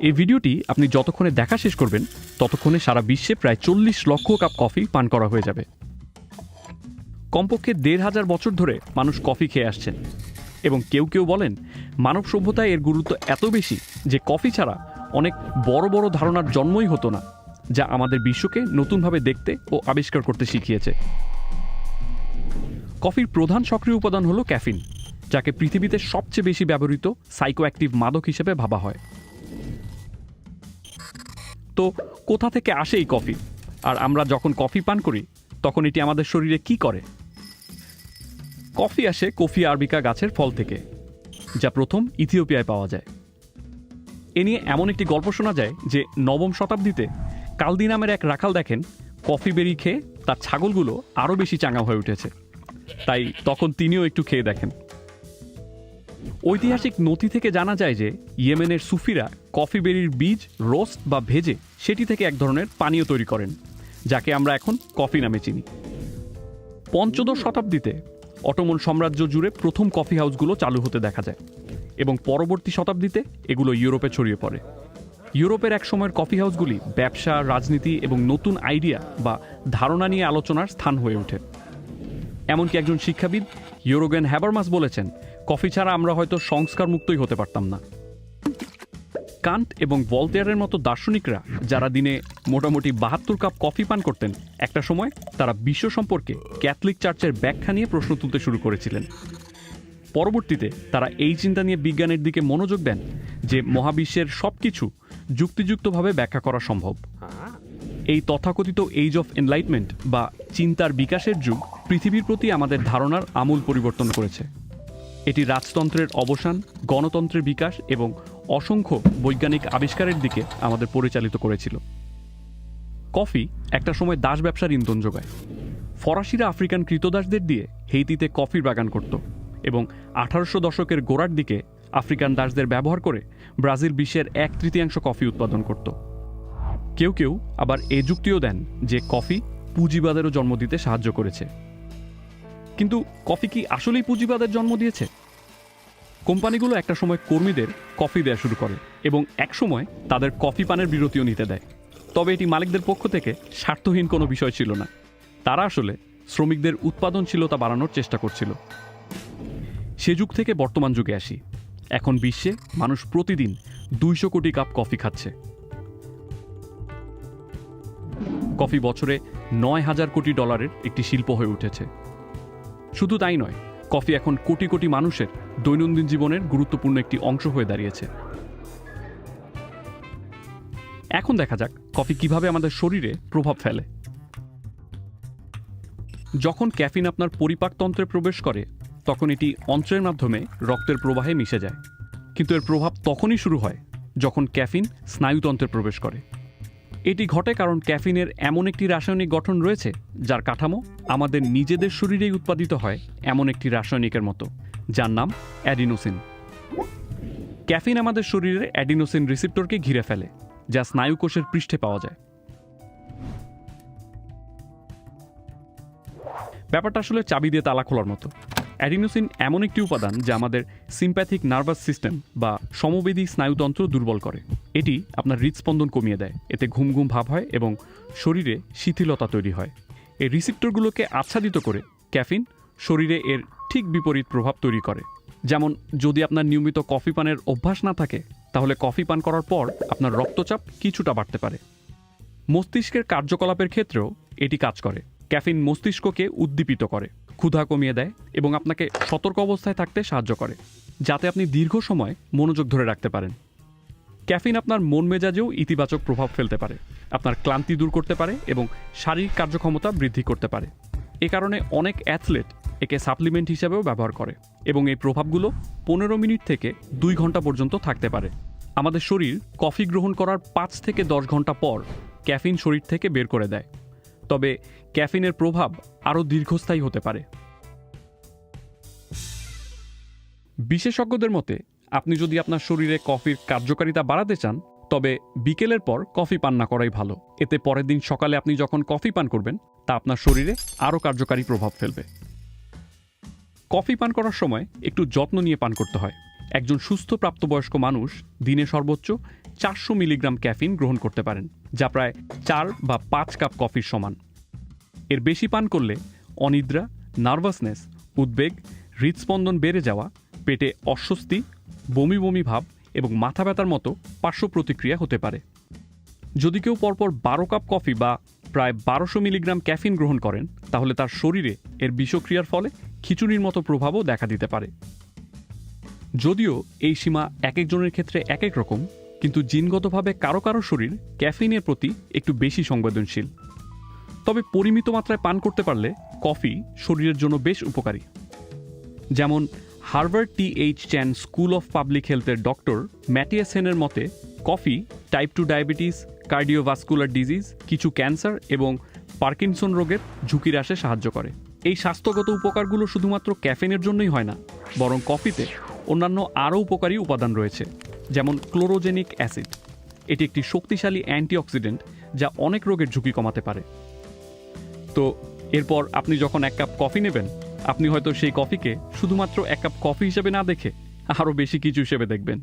এই ভিডিওটি আপনি যতক্ষণে দেখা শেষ করবেন, ততক্ষণে সারা বিশ্বে প্রায় চল্লিশ লক্ষ কাপ কফি পান করা হয়ে যাবে। কমপক্ষে দেড় হাজার বছর ধরে মানুষ কফি খেয়ে আসছেন। এবং কেউ কেউ বলেন, মানব সভ্যতায় এর গুরুত্ব এত বেশি যে কফি ছাড়া অনেক বড় বড় ধারণার জন্মই হতো না, যা আমাদের বিশ্বকে নতুনভাবে দেখতে ও আবিষ্কার করতে শিখিয়েছে। কফির প্রধান সক্রিয় উপাদান হলো ক্যাফিন, যাকে পৃথিবীতে সবচেয়ে বেশি ব্যবহৃত সাইকোঅ্যাক্টিভ মাদক হিসেবে ভাবা হয়। তো কোথা থেকে আসে এই কফি? আর আমরা যখন কফি পান করি, তখন এটি আমাদের শরীরে কি করে? কফি আসে কফি আরবিকা গাছের ফল থেকে, যা প্রথম ইথিওপিয়ায় পাওয়া যায়। এ নিয়ে এমন একটি গল্প শোনা যায় যে নবম শতাব্দীতে কালদি নামের এক রাখাল দেখেন, কফি বেরি খেয়ে তার ছাগলগুলো আরও বেশি চাঙা হয়ে উঠেছে। তাই তখন তিনিও একটু খেয়ে দেখেন। ঐতিহাসিক নথি থেকে জানা যায় যে ইয়েমেনের সুফিরা কফি বেরির বীজ, রোস্ট বা ভেজে সেটি থেকে এক ধরনের পানীয় তৈরি করেন, যাকে আমরা এখন কফি নামে চিনি। পঞ্চদশ শতাব্দীতে অটোমন সাম্রাজ্য জুড়ে প্রথম কফি হাউসগুলো চালু হতে দেখা যায় এবং পরবর্তী শতাব্দীতে এগুলো ইউরোপে ছড়িয়ে পড়ে। ইউরোপের এক সময়ের কফি হাউসগুলি ব্যবসা, রাজনীতি এবং নতুন আইডিয়া বা ধারণা নিয়ে আলোচনার স্থান হয়ে ওঠে। এমনকি একজন শিক্ষাবিদ, ইউরোগেন হ্যাবারমাস বলেছেন কফি ছাড়া আমরা হয়তো সংস্কার মুক্তই হতে পারতাম না। কান্ট এবং ভলতেয়ারের মতো দার্শনিকরা যারা দিনে মোটামুটি বাহাত্তর কাপ কফি পান করতেন, একটা সময় তারা বিশ্ব সম্পর্কে ক্যাথলিক চার্চের ব্যাখ্যা নিয়ে প্রশ্ন তুলতে শুরু করেছিলেন। পরবর্তীতে তারা এই চিন্তা নিয়ে বিজ্ঞানের দিকে মনোযোগ দেন যে মহাবিশ্বের সব কিছু যুক্তিযুক্তভাবে ব্যাখ্যা করা সম্ভব। এই তথাকথিত এইজ অফ এনলাইটমেন্ট বা চিন্তার বিকাশের যুগ পৃথিবীর প্রতি আমাদের ধারণার আমূল পরিবর্তন করেছে। এটি রাজতন্ত্রের অবসান, গণতন্ত্রের বিকাশ এবং অসংখ্য বৈজ্ঞানিক আবিষ্কারের দিকে আমাদের পরিচালিত করেছিল। কফি একটা সময় দাস ব্যবসার ইন্ধন যোগায়। ফরাসিরা আফ্রিকান কৃতদাসদের দিয়ে হেইতিতে কফির বাগান করত এবং আঠারোশো দশকের গোড়ার দিকে আফ্রিকান দাসদের ব্যবহার করে ব্রাজিল বিশ্বের এক তৃতীয়াংশ কফি উৎপাদন করত। কেউ কেউ আবার এ যুক্তিও দেন যে কফি পুঁজিবাদেরও জন্ম দিতে সাহায্য করেছে। কিন্তু কফি কি আসলেই পুঁজিবাদের জন্ম দিয়েছে? কোম্পানিগুলো একটা সময় কর্মীদের কফি দেওয়া শুরু করে এবং এক সময় তাদের কফি পানের বিরতিও নিতে দেয়। তবে এটি মালিকদের পক্ষ থেকে স্বার্থহীন কোনো বিষয় ছিল না। তারা আসলে শ্রমিকদের উৎপাদনশীলতা বাড়ানোর চেষ্টা করছিল। সে যুগ থেকে বর্তমান যুগে আসি। এখন বিশ্বে মানুষ প্রতিদিন দুইশো কোটি কাপ কফি খাচ্ছে। কফি বছরে নয় হাজার কোটি ডলারের একটি শিল্প হয়ে উঠেছে। শুধু তাই নয় কফি এখন কোটি কোটি মানুষের দৈনন্দিন জীবনের গুরুত্বপূর্ণ একটি অংশ হয়ে দাঁড়িয়েছে। এখন দেখা যাক কফি কীভাবে আমাদের শরীরে প্রভাব ফেলে। যখন ক্যাফিন আপনার পরিপাকতন্ত্রে প্রবেশ করে, তখন এটি অন্ত্রের মাধ্যমে রক্তের প্রবাহে মিশে যায়। কিন্তু এর প্রভাব তখনই শুরু হয় যখন ক্যাফিন স্নায়ুতন্ত্রে প্রবেশ করে। এটি ঘটে কারণ ক্যাফিনের এমন একটি রাসায়নিক গঠন রয়েছে, যার কাঠামো আমাদের নিজেদের শরীরেই উৎপাদিত হয় এমন একটি রাসায়নিকের মতো, যার নাম অ্যাডিনোসিন। ক্যাফিন আমাদের শরীরে অ্যাডিনোসিন রিসিপ্টরকে ঘিরে ফেলে, যা স্নায়ুকোষের পৃষ্ঠে পাওয়া যায়। ব্যাপারটা আসলে চাবি দিয়ে তালা খোলার মতো। অ্যাডিনোসিন এমন একটি উপাদান যা আমাদের সিম্প্যাথিক নার্ভাস সিস্টেম বা সমবেদী স্নায়ুতন্ত্র দুর্বল করে। এটি আপনার হৃদস্পন্দন কমিয়ে দেয়, এতে ঘুম ঘুম ভাব হয় এবং শরীরে শিথিলতা তৈরি হয়। এই রিসিপ্টরগুলোকে আচ্ছাদিত করে ক্যাফিন শরীরে এর ঠিক বিপরীত প্রভাব তৈরি করে। যেমন, যদি আপনার নিয়মিত কফি পানের অভ্যাস না থাকে, তাহলে কফি পান করার পর আপনার রক্তচাপ কিছুটা বাড়তে পারে। মস্তিষ্কের কার্যকলাপের ক্ষেত্রেও এটি কাজ করে। ক্যাফিন মস্তিষ্ককে উদ্দীপিত করে। ক্ষুধা কমিয়ে দেয় এবং আপনাকে সতর্ক অবস্থায় থাকতে সাহায্য করে, যাতে আপনি দীর্ঘ সময় মনোযোগ ধরে রাখতে পারেন। ক্যাফিন আপনার মন মেজাজেও ইতিবাচক প্রভাব ফেলতে পারে, আপনার ক্লান্তি দূর করতে পারে এবং শারীরিক কার্যক্ষমতা বৃদ্ধি করতে পারে। এ কারণে অনেক অ্যাথলেট একে সাপ্লিমেন্ট হিসেবেও ব্যবহার করে এবং এই প্রভাবগুলো পনেরো মিনিট থেকে দুই ঘণ্টা পর্যন্ত থাকতে পারে। আমাদের শরীর কফি গ্রহণ করার পাঁচ থেকে দশ ঘণ্টা পর ক্যাফিন শরীর থেকে বের করে দেয়। তবে ক্যাফিনের প্রভাব আরও দীর্ঘস্থায়ী হতে পারে। বিশেষজ্ঞদের মতে, আপনি যদি আপনার শরীরে কফির কার্যকারিতা বাড়াতে চান, তবে বিকেলের পর কফি পান না করাই ভালো। এতে পরের দিন সকালে আপনি যখন কফি পান করবেন, তা আপনার শরীরে আরও কার্যকারী প্রভাব ফেলবে। কফি পান করার সময় একটু যত্ন নিয়ে পান করতে হয়। একজন সুস্থ প্রাপ্তবয়স্ক মানুষ দিনে সর্বোচ্চ চারশো মিলিগ্রাম ক্যাফিন গ্রহণ করতে পারেন। যা প্রায় চার বা পাঁচ কাপ কফির সমান। এর বেশি পান করলে অনিদ্রা, নার্ভাসনেস, উদ্বেগ, হৃদস্পন্দন বেড়ে যাওয়া, পেটে অস্বস্তি, বমি বমি ভাব এবং মাথা ব্যথার মতো পার্শ্ব প্রতিক্রিয়া হতে পারে। যদি কেউ পরপর বারো কাপ কফি বা প্রায় বারোশো মিলিগ্রাম ক্যাফিন গ্রহণ করেন, তাহলে তার শরীরে এর বিষক্রিয়ার ফলে খিচুড়ির মতো প্রভাবও দেখা দিতে পারে। যদিও এই সীমা এক একজনের ক্ষেত্রে এক এক রকম কিন্তু জিনগতভাবে কারও কারও শরীর ক্যাফিনের প্রতি একটু বেশি সংবেদনশীল। তবে পরিমিত মাত্রায় পান করতে পারলে কফি শরীরের জন্য বেশ উপকারী। যেমন Harvard T H Chan school of public হেলথের ডক্টর ম্যাটিয়াস হেনের মতে, coffee type two diabetes, cardiovascular disease, কিছু ক্যান্সার এবং পার্কিনসন রোগের ঝুঁকি হ্রাসে সাহায্য করে। এই স্বাস্থ্যগত উপকারগুলো শুধুমাত্র ক্যাফেনের জন্যই হয় না, বরং কফিতে অন্যান্য আরও উপকারী উপাদান রয়েছে। যেমন ক্লোরোজেনিক অ্যাসিড। এটি একটি শক্তিশালী অ্যান্টিঅক্সিডেন্ট যা অনেক রোগের ঝুঁকি কমাতে পারে। তো এরপর আপনি যখন এক কাপ কফি নেবেন, আপনি হয়তো সেই কফিকে শুধুমাত্র এক কাপ কফি হিসেবে না দেখে আরও বেশি কিছু হিসেবে দেখবেন।